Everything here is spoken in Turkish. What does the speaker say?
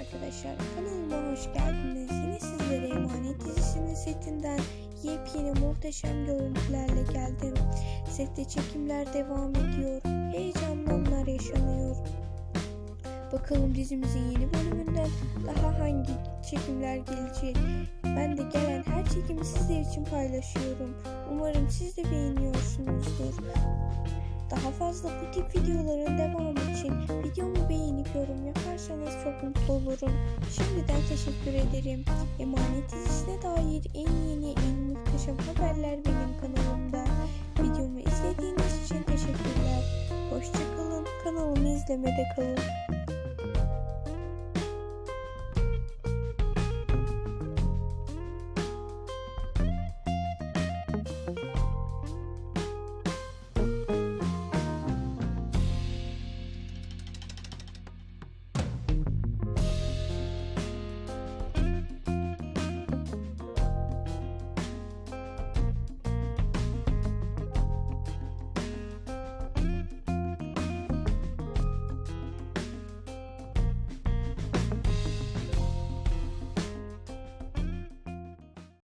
arkadaşlar kanalıma hoş geldiniz. Yine sizlere Emanet dizisinin setinden yepyeni muhteşem görüntülerle geldim. Sette çekimler devam ediyor. Heyecanlı anlar yaşanıyor. Bakalım dizimizin yeni bölümünden daha hangi çekimler gelecek. Ben de gelen her çekimi sizler için paylaşıyorum. Umarım siz de beğeniyorsunuzdur. Daha fazla bu tip videoların devamı çok mutlu olurum. Şimdiden teşekkür ederim. Emanet dizisine dair en yeni en muhteşem haberler benim kanalımda. Videomu izlediğiniz için teşekkürler. Hoşçakalın. Kanalımı izlemede kalın.